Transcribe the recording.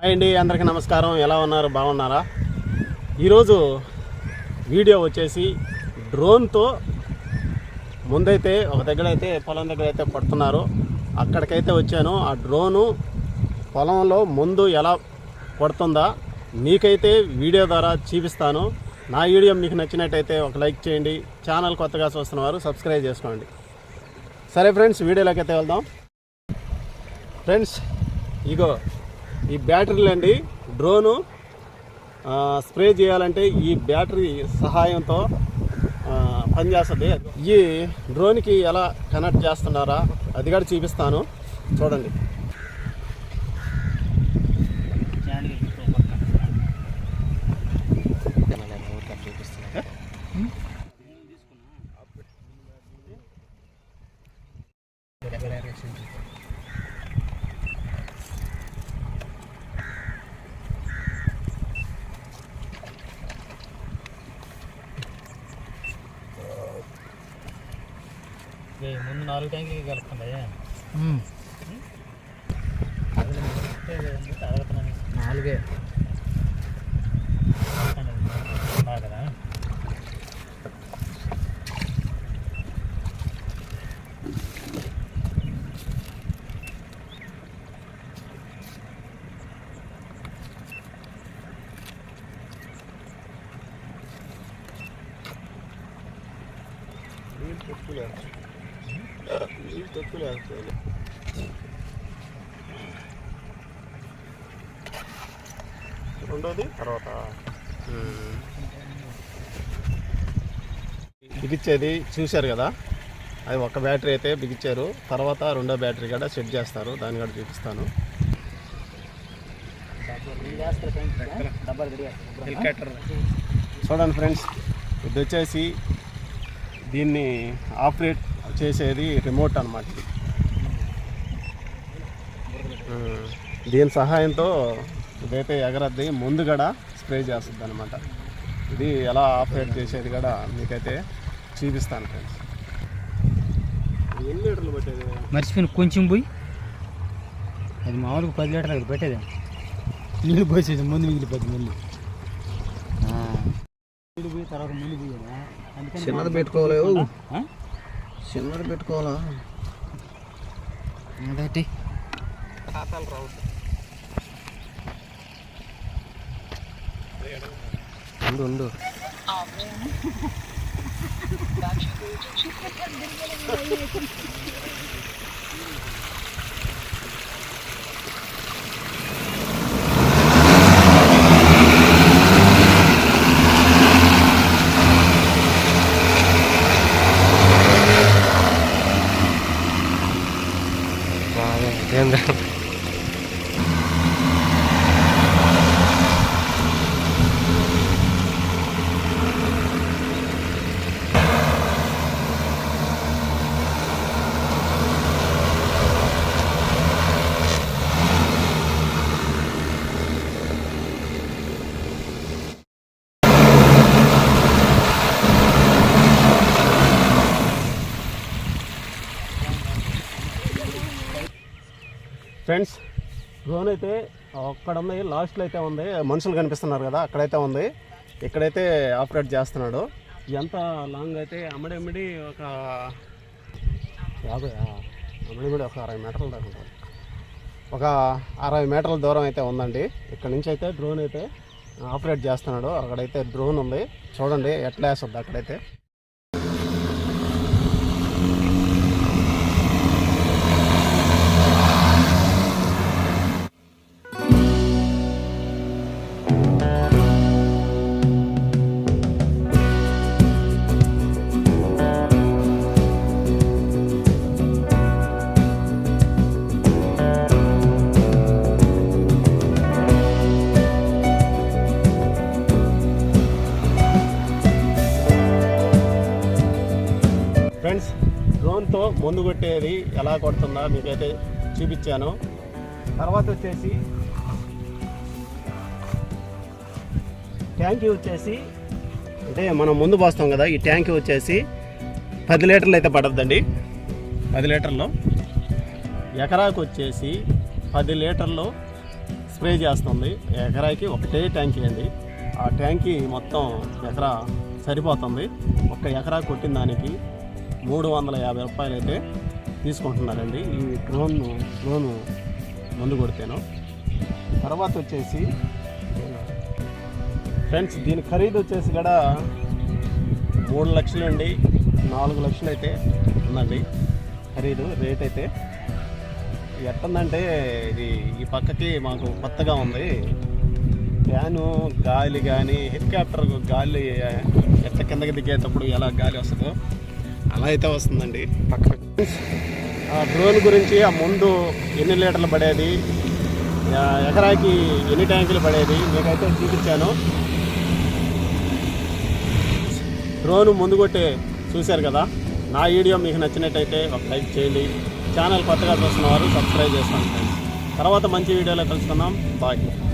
Hi అండి అందరికీ నమస్కారం. ఎలా ఉన్నారు? బాగున్నారా? ఈరోజు వీడియో వచ్చేసి డ్రోన్తో ముందైతే ఒక దగ్గర అయితే పొలం దగ్గర అయితే పడుతున్నారు. అక్కడికైతే వచ్చాను. ఆ డ్రోను పొలంలో ముందు ఎలా కొడుతుందా మీకైతే వీడియో ద్వారా చూపిస్తాను. నా వీడియో మీకు నచ్చినట్టయితే ఒక లైక్ చేయండి. ఛానల్ కొత్తగా చూస్తున్న వారు సబ్స్క్రైబ్ చేసుకోండి. సరే ఫ్రెండ్స్ వీడియోలోకి అయితే వెళ్దాం. ఫ్రెండ్స్ ఇగో ఈ బ్యాటరీలు అండి డ్రోను స్ప్రే చేయాలంటే ఈ బ్యాటరీ సహాయంతో పనిచేస్తుంది. ఈ డ్రోన్కి ఎలా కనెక్ట్ చేస్తున్నారా అది కూడా చూపిస్తాను. చూడండి. ముందు నాలుగు ట్యాంకులు కలుపుకుంది నాలుగే కదా? రెండోది తర్వాత బిగించేది చూశారు కదా? అది ఒక బ్యాటరీ అయితే బిగించారు తర్వాత రెండో బ్యాటరీ కూడా సెట్ చేస్తారు. దాన్ని కూడా చూపిస్తాను. చూడండి ఫ్రెండ్స్ ఇది వచ్చేసి దీన్ని ఆపరేట్ చేసేది రిమోట్ అనమాట దీని సహాయంతో ఇదైతే ఎగరద్ది ముందు కూడా స్ప్రే చేస్తుంది అనమాట ఇది ఎలా ఆపరేట్ చేసేది కూడా మీకైతే చూపిస్తాను ఫ్రెండ్స్. ఎన్ని లీటర్లు పట్టేది? మర్చిపోయిన కొంచెం పోయి. అది మామూలుగా పది లీటర్లు అది పెట్టేది. నీళ్ళు పోసేది ముందు మిగిలిపోతుంది ముందు నీళ్ళు పోయి తర్వాత ముందు పోయేదా. అందుకని చిన్నది పెట్టుకోవాలి చిన్నది పెట్టుకోవాలా? అదటి ఉండు ఉండు. ఫ్రెండ్స్ డ్రోన్ అయితే అక్కడ ఉంది లాస్ట్లో అయితే ఉంది. మనుషులు కనిపిస్తున్నారు కదా అక్కడైతే ఉంది. ఇక్కడైతే ఆపరేట్ చేస్తున్నాడు. ఎంత లాంగ్ అయితే అమ్మడెమ్మడి ఒక యాభై అమ్మడెమ్మడి ఒక అరవై మీటర్ల దాకా ఉంటుంది. ఒక అరవై మీటర్ల దూరం అయితే ఉందండి. ఇక్కడ నుంచి అయితే డ్రోన్ అయితే ఆపరేట్ చేస్తున్నాడు. అక్కడైతే డ్రోన్ ఉంది. చూడండి ఎట్లా వేస్తుంది అక్కడైతే. డ్రోన్తో ముందు కొట్టేది ఎలా కొడుతుందో మీకైతే చూపించాను. తర్వాత వచ్చేసి ట్యాంకీ వచ్చేసి అంటే మనం ముందు పోస్తాం కదా ఈ ట్యాంకీ వచ్చేసి పది లీటర్లు అయితే పడద్దండి. పది లీటర్లు. ఎకరాకు వచ్చేసి పది లీటర్లు స్ప్రే చేస్తుంది. ఎకరాకి ఒకటే ట్యాంకీ అండి. ఆ ట్యాంకీ మొత్తం ఎకరా సరిపోతుంది. ఒక ఎకరా కొట్టిన దానికి మూడు వందల యాభై రూపాయలు అయితే తీసుకుంటున్నారండి. ఈ డ్రోన్ లోన్ ముందు కొడితేను. తర్వాత వచ్చేసి ఫ్రెండ్స్ దీని ఖరీదు వచ్చేసి కూడా మూడు లక్షలు అండి నాలుగు లక్షలు అయితే ఉందండి ఖరీదు రేట్ అయితే. ఎట్టుందంటే ఇది ఈ పక్కకి మాకు కొత్తగా ఉంది. ఫ్యాను గాలి కానీ హెలికాప్టర్ గాలి ఎట్ట కిందకి దిగేటప్పుడు ఎలా గాలి వస్తుందో అలా అయితే వస్తుందండి. పక్క ఆ డ్రోన్ గురించి ఆ ముందు ఎన్ని లీటర్లు పడేది? ఎకరాకి ఎన్ని ట్యాంకులు పడేది? మీకైతే చూపించాను. డ్రోన్ ముందు కొట్టే చూశారు కదా? నా వీడియో మీకు నచ్చినట్టయితే ఒక లైక్ చేయండి. ఛానల్ కొత్తగా చూస్తున్న వారు సబ్స్క్రైబ్ చేసుకోండి. తర్వాత మంచి వీడియోలో కలుసుకుందాం. బాయ్.